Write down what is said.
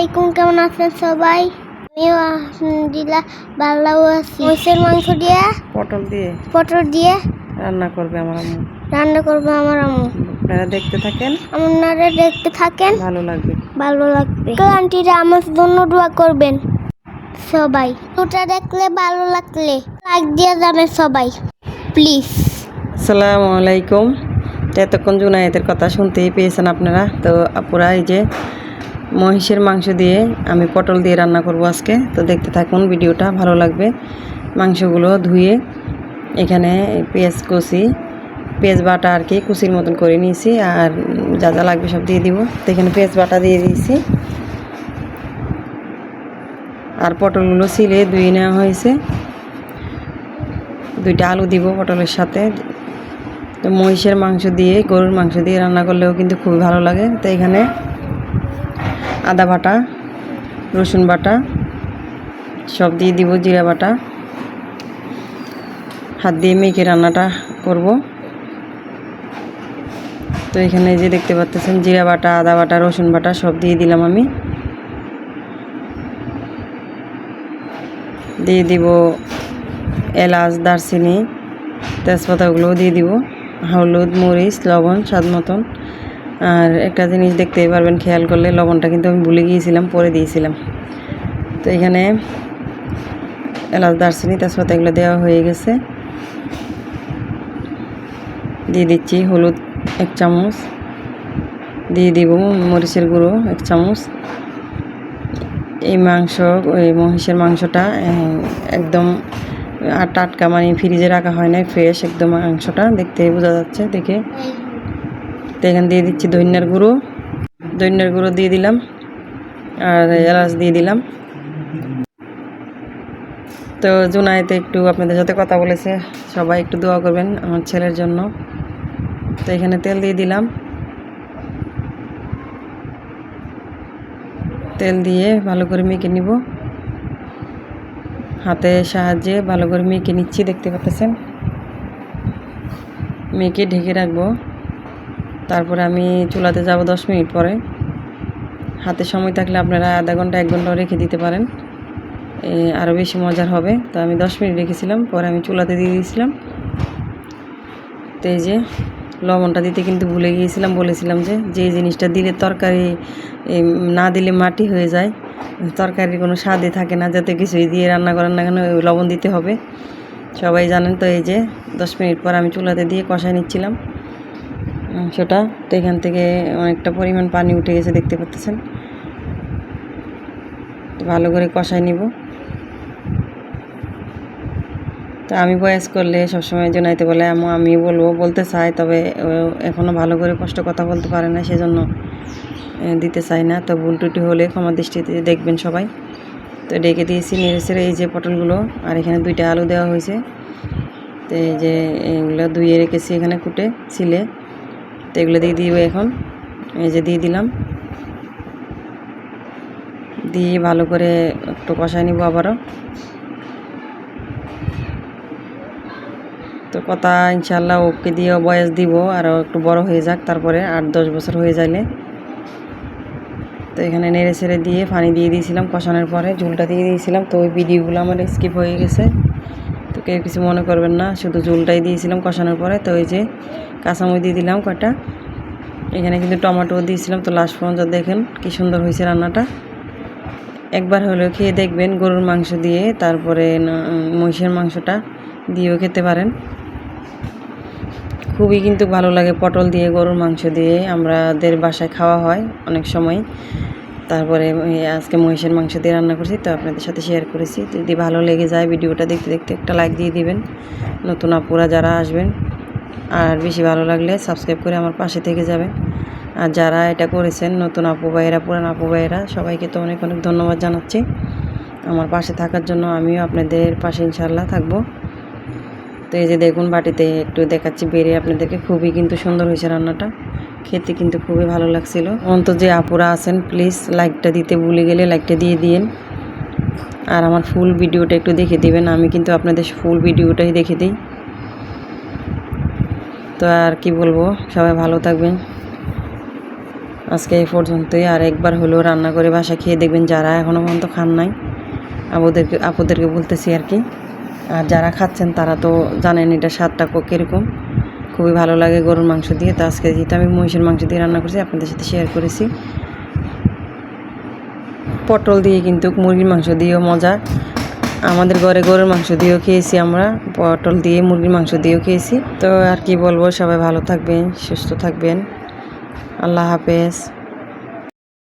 আলাইকুম কেমন আছেন সবাই? আমিও আলহামদুলিল্লাহ ভালো আছি। মহিষের মাংস দিয়ে? পটল দিয়ে। পটল দিয়ে? রান্না করবে আমার আম্মু। রান্না করব আমার আম্মু। আপনারা দেখতে থাকেন? আপনারা দেখতে থাকেন? ভালো লাগবে। ভালো লাগবে। তো আন্টিরা আমার জন্য দোয়া করবেন সবাই। ওটা দেখলে ভালো লাগলে লাইক দিয়ে যাবেন সবাই। প্লিজ আসসালামু আলাইকুম। এতক্ষণ জুনায়েতের কথা শুনতেই পেয়েছেন আপনারা। তো আপুরা এই যে মহিষের মাংস দিয়ে আমি পটল দিয়ে রান্না করব আজকে। তো দেখতে থাকুন, ভিডিওটা ভালো লাগবে। মাংসগুলো ধুয়ে এখানে পেঁয়াজ কষি পেঁয়াজ বাটা আর কি কুচির মতন করে নিয়েছি, আর যা যা লাগবে সব দিয়ে দিব। তো এখানে পেঁয়াজ বাটা দিয়ে দিয়েছি। আর পটলগুলো ছিলে ধুয়ে নেওয়া হয়েছে। দুইটা আলু দিব পটলের সাথে। তো মহিষের মাংস দিয়ে, গরুর মাংস দিয়ে রান্না করলেও কিন্তু খুবই ভালো লাগে। তো এখানে আদা বাটা, রসুন বাটা, সব দিয়ে দিব জিরা বাটা। হাত দিয়ে মেখে রান্নাটা করব। তো এখানে যে দেখতে পাচ্ছেন, জিরা বাটা, আদা বাটা, রসুন বাটা সব দিয়ে দিলাম আমি। দিয়ে দিব এলাচ, দারচিনি, তেজপাতাগুলোও দিয়ে দিব। হলুদ, মরিচ, লবণ, স্বাদ মতন। আর একটা জিনিস দেখতেই পারবেন, খেয়াল করলে লবণটা কিন্তু আমি ভুলে গিয়েছিলাম, পরে দিয়েছিলাম। তো এখানে এলাচ, দারচিনি, তেজপাতা এগুলো দেওয়া হয়ে গেছে। দিয়ে দিচ্ছি হলুদ এক চামচ। দিয়ে দিব মরিচের গুঁড়ো এক চামচ। এই মাংস, ওই মহিষের মাংসটা একদম আর টাটকা মানে ফ্রিজে রাখা হয় না ফ্রেশ একদম মাংসটা। দেখতে বোঝা যাচ্ছে, দেখে। তো এখানে দিয়ে দিচ্ছি দৈন্যার গুঁড়ো। দৈন্যার গুঁড়ো দিয়ে দিলাম। আর এলাচ দিয়ে দিলাম। তো জুনাইতে একটু আপনাদের সাথে কথা বলেছে। সবাই একটু দোয়া করবেন আমার ছেলের জন্য। তো এখানে তেল দিয়ে দিলাম। তেল দিয়ে ভালো করে মেখে নিব। হাতের সাহায্যে ভালো করে মেখে নিচ্ছি, দেখতে পাচ্ছেন? মেখে ঢেকে রাখব। তারপরে আমি চুলাতে যাব দশ মিনিট পরে। হাতে সময় থাকলে আপনারা আধা ঘণ্টা, এক ঘন্টাও রেখে দিতে পারেন। আরও বেশি মজার হবে। তো আমি দশ মিনিট রেখেছিলাম, পরে আমি চুলাতে দিয়ে দিয়েছিলাম। তো এই যে, লবণটা দিতে কিন্তু ভুলে গিয়েছিলাম, বলেছিলাম যে যে জিনিসটা দিলে তরকারি না দিলে মাটি হয়ে যায়, তরকারির কোনো স্বাদই থাকে না, যাতে কিছুই দিয়ে রান্না করেন না কেন লবণ দিতে হবে। সবাই জানেন তো এই যে, দশ মিনিট পর আমি চুলাতে দিয়ে কষায় নিচ্ছিলাম। মাংসটা তো এখান থেকে অনেকটা পরিমাণ পানি উঠে গেছে, দেখতে পাচ্ছেন। তো ভালো করে কষায় নিব। তো আমি বয়স করলে সবসময় জোনাইতে বলে আমু বলব, বলতে চাই, তবে এখনও ভালো করে কষ্ট কথা বলতে পারে না, সেজন্য দিতে চাই না। তো ভুল টুটি হলে ক্ষমা দৃষ্টিতে দেখবেন সবাই। তো ডেকে দিয়েছি নেড়েছে এই যে পটলগুলো, আর এখানে দুইটা আলু দেওয়া হয়েছে। তো এই যে এগুলো ধুয়ে রেখেছি এখানে কুটে, ছিলে। তো এগুলো দিয়ে দিব এখন। এই যে দিয়ে দিলাম। দিয়ে ভালো করে একটু কষায় নিব আবারও। তো কথা ইনশাল্লাহ ওকে দিয়েও বয়স দিব, আরও একটু বড় হয়ে যাক, তারপরে আট দশ বছর হয়ে যাইলে। তো এখানে নেড়ে ছেড়ে দিয়ে পানি দিয়ে দিয়েছিলাম কষানোর পরে, ঝুলটা দিয়ে দিয়েছিলাম। তো ওই ভিডিওগুলো আমার স্কিপ হয়ে গেছে। কেউ কিছু মনে করবেন না, শুধু ঝুলটাই দিয়েছিলাম কষানোর পরে। তো ওই যে কাঁচামুই দিয়ে দিলাম কটা এখানে কিন্তু টমেটো দিয়েছিলাম, তো লাস্ট পর্যন্ত দেখেন কি সুন্দর হয়েছে রান্নাটা। একবার হলেও খেয়ে দেখবেন গরুর মাংস দিয়ে, তারপরে মহিষের মাংসটা দিয়েও খেতে পারেন। খুবই কিন্তু ভালো লাগে পটল দিয়ে, গরুর মাংস দিয়ে। আমাদের বাসায় খাওয়া হয় অনেক সময়। তারপরে আজকে মহিষের মাংস দিয়ে রান্না করছি, তো আপনাদের সাথে শেয়ার করেছি। যদি ভালো লেগে যায় ভিডিওটা দেখতে দেখতে একটা লাইক দিয়ে দিবেন। নতুন আপুরা যারা আসবেন, আর বেশি ভালো লাগলে সাবস্ক্রাইব করে আমার পাশে থেকে যাবেন। আর যারা এটা করেছেন, নতুন আপু ভাইয়েরা, পুরান আপু ভাইয়েরা, সবাইকে তো অনেক অনেক ধন্যবাদ জানাচ্ছি। আমার পাশে থাকার জন্য আমিও আপনাদের পাশে ইনশাল্লাহ থাকব। তো এই যে দেখুন বাটিতে একটু দেখাচ্ছি বেড়ে আপনাদেরকে খুবই কিন্তু সুন্দর হয়েছে রান্নাটা। খেতে কিন্তু খুবই ভালো লাগছিল। অন্ত যে আপুরা আছেন প্লিজ লাইকটা দিতে ভুলে গেলে লাইকটা দিয়ে দিন আর আমার ফুল ভিডিওটা একটু দেখে দিবেন। আমি কিন্তু আপনাদের ফুল ভিডিওটাই দেখে দিই। তো আর কি বলব, সবাই ভালো থাকবেন। আজকে এই পর্যন্তই। আর একবার হলেও রান্না করে বাসা খেয়ে দেখবেন, যারা এখনও পর্যন্ত খান নাই, আপুদেরকে আপুদেরকে বলতেছি আর কি। আর যারা খাচ্ছেন, তারা তো জানেন এটা স্বাদটা কীরকম। খুবই ভালো লাগে গরুর মাংস দিয়ে। তো আজকে যেটা আমি মহিষের মাংস দিয়ে রান্না করছি, আপনাদের সাথে শেয়ার করেছি। পটল দিয়ে কিন্তু মুরগির মাংস দিয়েও মজা। আমাদের ঘরে গরুর মাংস দিয়েও খেয়েছি আমরা, পটল দিয়ে মুরগির মাংস দিয়েও খেয়েছি। তো আর কি বলব, সবাই ভালো থাকবেন, সুস্থ থাকবেন। আল্লাহ হাফেজ।